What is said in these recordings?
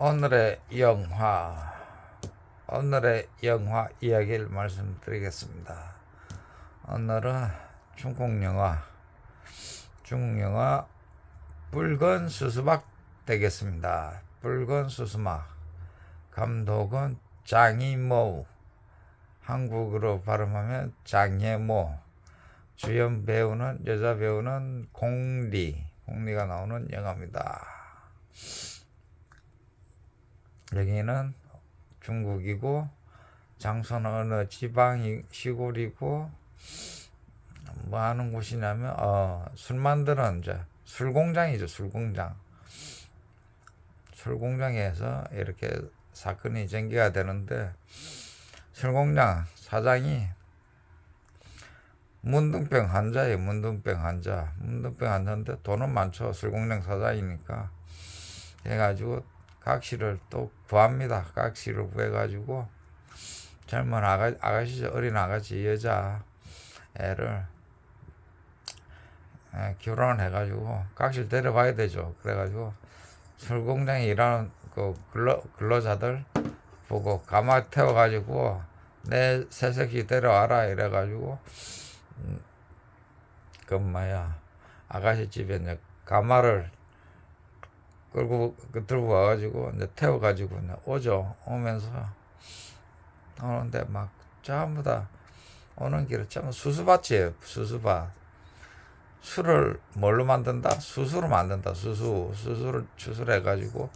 오늘의 영화 오늘의 영화 이야기를 말씀드리겠습니다. 오늘은 중국 영화 중국 영화 붉은 수수막 되겠습니다. 붉은 수수막 감독은 장이모 한국으로 발음하면 장예모 주연 배우는 여자 배우는 공리 공리가 나오는 영화입니다. 여기는 중국이고 장소는 어느 지방 시골이고 뭐 하는 곳이냐면 어, 술 만드는 이제 술 공장이죠 술 공장. 술 공장에서 이렇게 사건이 전개가 되는데 술 공장 사장이 문둥병 환자예요 문둥병 환자. 문둥병 환자인데 돈은 많죠 술 공장 사장이니까. 해가지고 각시를 또 구합니다. 각시를 구해가지고 젊은 아가, 아가씨, 어린 아가씨 여자 애를 에, 결혼해가지고 각시를 데려가야 되죠. 그래가지고 술공장에 일하는 그 근로, 근로자들 보고 가마 태워가지고 내 새끼 데려와라 이래가지고 음, 그 뭐야 아가씨 집에 이제 가마를 끌고 그 들고 와가지고 이제 태워가지고 이제 오죠. 오면서 오는데 막 전부 다 오는 길에 전부 수수밭이에요. 수수밭. 술을 뭘로 만든다? 수수로 만든다. 수수 수수를 추술해가지고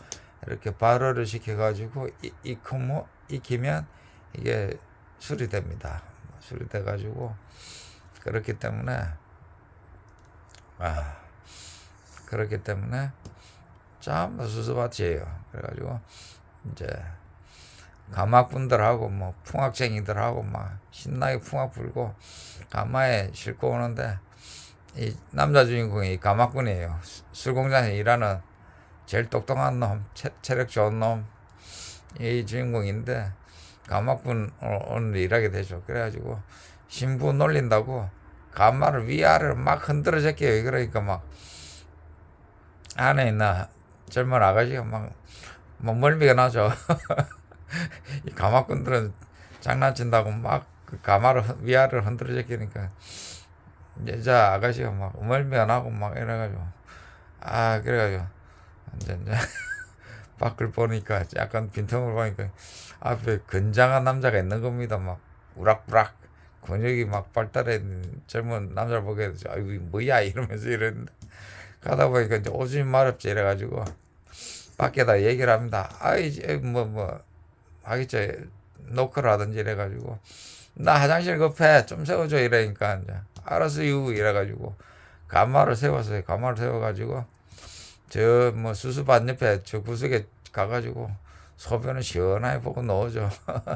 이렇게 발효를 시켜가지고 이- 익으면 익히면 이게 술이 됩니다. 술이 돼가지고 그렇기 때문에 아 그렇기 때문에 전부 수수밭이에요. 그래가지고 이제 가마꾼들하고 뭐 풍악쟁이들하고 막 신나게 풍악 불고 가마에 싣고 오는데 이 남자 주인공이 가마꾼이에요. 수- 술공장에 일하는 제일 똑똑한 놈, 체, 체력 좋은 놈, 이 주인공인데 가마꾼 오- 오늘 일하게 되죠. 그래가지고 신부 놀린다고 가마를 위아래로 막 흔들어 제껴요. 그러니까 막 안에 있나 젊은 아가씨가 막, 막 멀미가 나죠. 이 가마꾼들은 장난친다고 막 그 가마를 흔- 위아래로 흔들어 제끼니까 여자 아가씨가 막 멀미가 나고 막 이래가지고 아 그래가지고 이제 이제 밖을 보니까 약간 빈틈을 보니까 앞에 건장한 남자가 있는 겁니다. 막 우락부락 근육이 막 발달해 있는 젊은 남자를 보게 되죠. 아이고 뭐야 이러면서 이랬는데 가다 보니까 이제 오줌이 마렵지 이래가지고 밖에다 얘기를 합니다. 아이 뭐뭐 하겠죠 노크를 하든지 이래가지고 나 화장실 급해 좀 세워줘 이러니까 이제 알았어요 이래가지고 가마를 세웠어요. 가마를 세워가지고 저 뭐 수수밭 옆에 저 구석에 가가지고 소변을 시원하게 보고 넣어줘.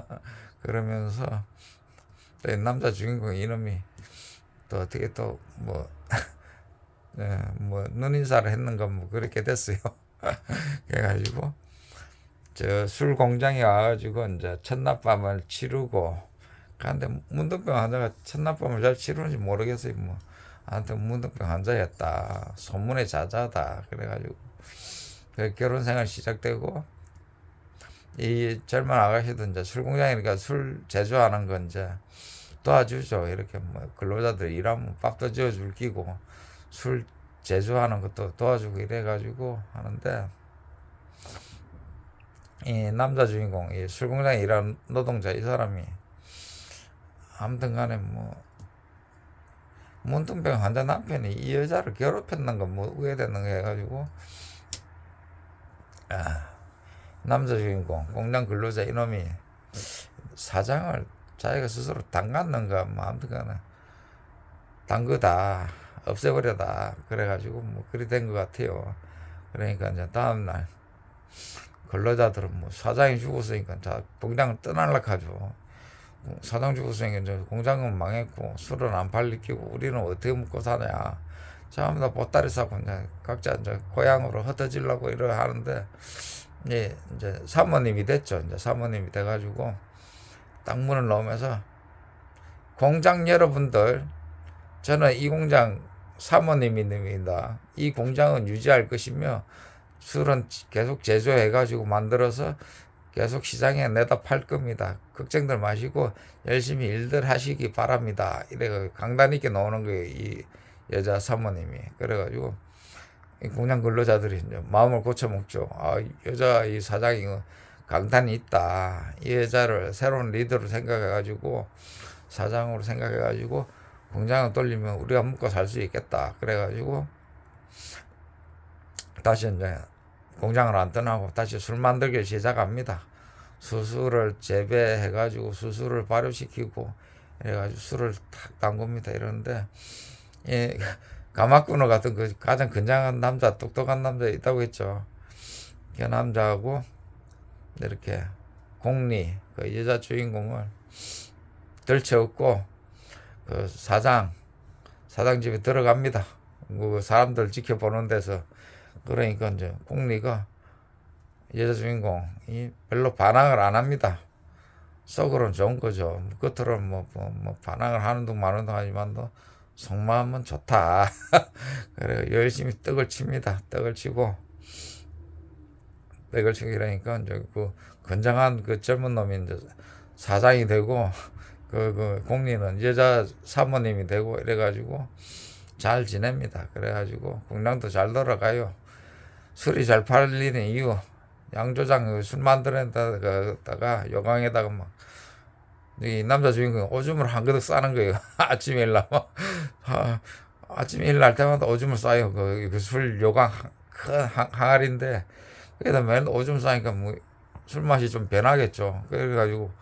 그러면서 또이 남자 주인공 이놈이 또 어떻게 또뭐 예, 뭐 눈인사를 했는가 뭐 그렇게 됐어요. 그래가지고 저 술 공장에 와가지고 이제 첫날밤을 치르고 근데 문득병 환자가 첫날밤을 잘 치르는지 모르겠어요. 뭐 아무튼 문득병 환자였다. 소문의 자자다. 그래가지고 그 결혼 생활 시작되고 이 젊은 아가씨도 이제 술 공장이니까 술 제조하는 건 이제 도와주죠. 이렇게 뭐 근로자들 일하면 밥도 지어줄 끼고 술 제조하는 것도 도와주고 이래가지고 하는데 이 남자 주인공 이 술 공장에 일하는 노동자 이 사람이 아무튼 간에 뭐 문둥병 환자 남편이 이 여자를 괴롭혔는 건뭐 우회되는 거 해가지고 아, 남자 주인공 공장 근로자 이놈이 사장을 자기가 스스로 담갔는가 뭐 아무튼 간에 담그다 없애버려다. 그래가지고 뭐 그리 된 것 같아요. 그러니까 이제 다음날 근로자들은 뭐 사장이 죽었으니까 자 공장을 떠날라 하죠. 사장 죽었으니까 이제 공장은 망했고 술은 안 팔리키고 우리는 어떻게 먹고 사냐. 전부 다 보따리 싸고 이제 각자 이제 고향으로 흩어지려고 이러 하는데 예, 이제 사모님이 됐죠. 이제 사모님이 돼가지고 딱 문을 넣으면서 공장 여러분들 저는 이 공장 사모님입니다. 이 공장은 유지할 것이며 술은 계속 제조해 가지고 만들어서 계속 시장에 내다 팔 겁니다. 걱정들 마시고 열심히 일들 하시기 바랍니다. 이래 강단 있게 나오는 거예요. 이 여자 사모님이. 그래가지고 이 공장 근로자들이 이제 마음을 고쳐 먹죠. 아, 이 여자 이 사장이 강단이 있다. 이 여자를 새로운 리더로 생각해가지고 사장으로 생각해가지고 공장을 돌리면 우리가 먹고 살 수 있겠다. 그래가지고 다시 이제 공장을 안 떠나고 다시 술 만들기 시작합니다. 수술을 재배해가지고 수술을 발효시키고 해가지고 술을 탁 담굽니다. 이러는데 이 가마꾸너 같은 그 가장 건장한 남자, 똑똑한 남자 있다고 했죠. 그 남자하고 이렇게 공리 그 여자 주인공을 들쳐업고 그 사장 사장 집에 들어갑니다. 그 사람들 지켜보는 데서 그러니까 이제 공리가 여자 주인공이 별로 반항을 안 합니다. 속으로는 좋은 거죠. 겉으로는 뭐, 뭐, 뭐 반항을 하는 둥 마는 둥 하지만도 속마음은 좋다. 그래 열심히 떡을 칩니다. 떡을 치고 떡을 치고 이러니까 이제 그 건장한 그 젊은 놈이 이제 사장이 되고 그, 그 공리는 여자 사모님이 되고 이래가지고 잘 지냅니다. 그래가지고 공장도 잘 돌아가요. 술이 잘 팔리는 이유 양조장 술 만드는다가 요강에다가 막 이 남자 주인공이 오줌을 한 그릇 싸는 거예요. 아침에 일나면 아, 아침에 일날 때마다 오줌을 싸요. 그, 그술 요강 큰 항- 항아리인데 그래다 맨 오줌 싸니까 뭐 술 맛이 좀 변하겠죠. 그래가지고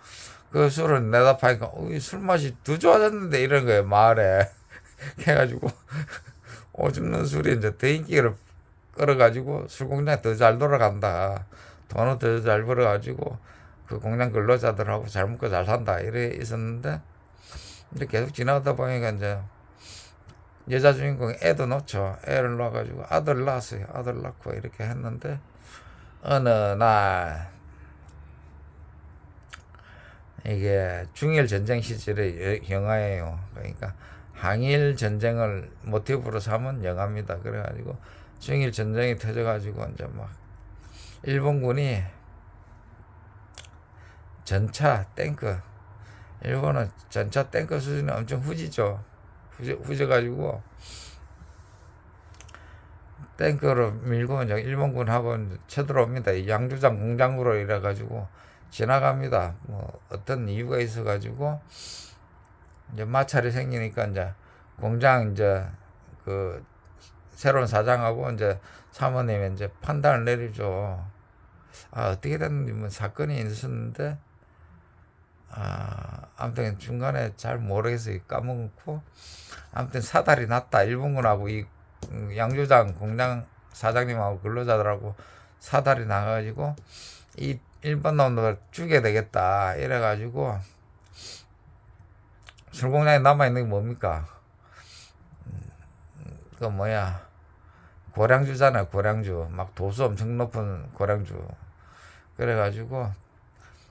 그 술을 내다 파니까 어, 이술 맛이 더 좋아졌는데 이런 거예요 마을에. 해가지고 오줌 넣은 술이 이제 더 인기를 끌어가지고 술 공장이 더 잘 돌아간다. 돈은 더잘 벌어가지고 그 공장 근로자들하고 잘 먹고 잘 산다. 이래 있었는데 이제 계속 지나가다 보니까 이제 여자 주인공이 애도 놓죠. 애를 낳아가지고 아들 낳았어요. 아들 낳고 이렇게 했는데 어느 날 이게 중일 전쟁 시절의 여- 영화예요. 그러니까 항일 전쟁을 모티브로 삼은 영화입니다. 그래가지고 중일 전쟁이 터져가지고 이제 막 일본군이 전차 탱크 일본은 전차 탱크 수준이 엄청 후지죠. 후져, 후져가지고 탱크로 밀고 이제 일본군하고 쳐들어옵니다. 이 양주장 공장으로 이래가지고 지나갑니다. 뭐 어떤 이유가 있어가지고 이제 마찰이 생기니까 이제 공장 이제 그 새로운 사장하고 이제 사모님이 이제 판단을 내리죠. 아 어떻게 됐는지 뭐 사건이 있었는데 아 아무튼 중간에 잘 모르겠어요. 까먹고 아무튼 사달이 났다. 일본군하고 이 음, 양조장 공장 사장님하고 근로자들하고 사달이 나가지고 이 일본 놈들 죽여야 되겠다. 이래가지고 술공장에 남아있는 게 뭡니까? 음, 그 뭐야 고량주잖아요 고량주 막 도수 엄청 높은 고량주 그래가지고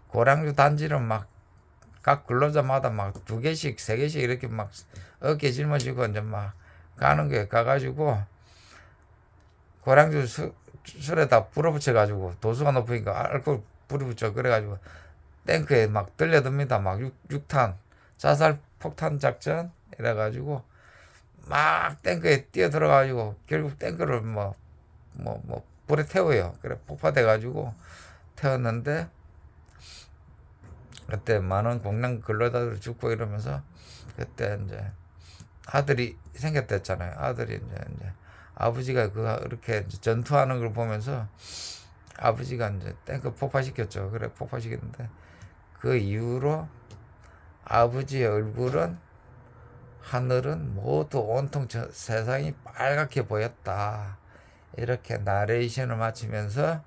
고량주 단지를 막 각 근로자마다 막 두 개씩 세 개씩 이렇게 막 어깨 짊어지고 이제 막 가는 거예요 가가지고 고량주 수, 술에다 불어붙여 가지고 도수가 높으니까 알코올 불어붙여 그래가지고 탱크에 막 들려듭니다 막 육, 육탄 자살 폭탄 작전 이래가지고 막 탱크에 뛰어 들어가지고 결국 탱크를 뭐 뭐 뭐 불에 태워요. 그래 폭파돼 가지고 태웠는데 그때 많은 공장 근로자들 죽고 이러면서 그때 이제 아들이 생겼댔잖아요. 아들이 이제 이제 아버지가 그 이렇게 전투하는 걸 보면서 아버지가 이제 탱크 폭파시켰죠. 그래 폭파시켰는데 그 이후로 아버지의 얼굴은 하늘은 모두 온통 저 세상이 빨갛게 보였다. 이렇게 나레이션을 마치면서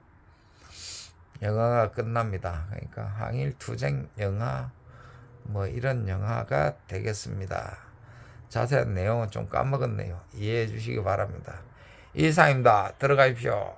영화가 끝납니다. 그러니까 항일 투쟁 영화 뭐 이런 영화가 되겠습니다. 자세한 내용은 좀 까먹었네요. 이해해 주시기 바랍니다. 이상입니다. 들어가십시오.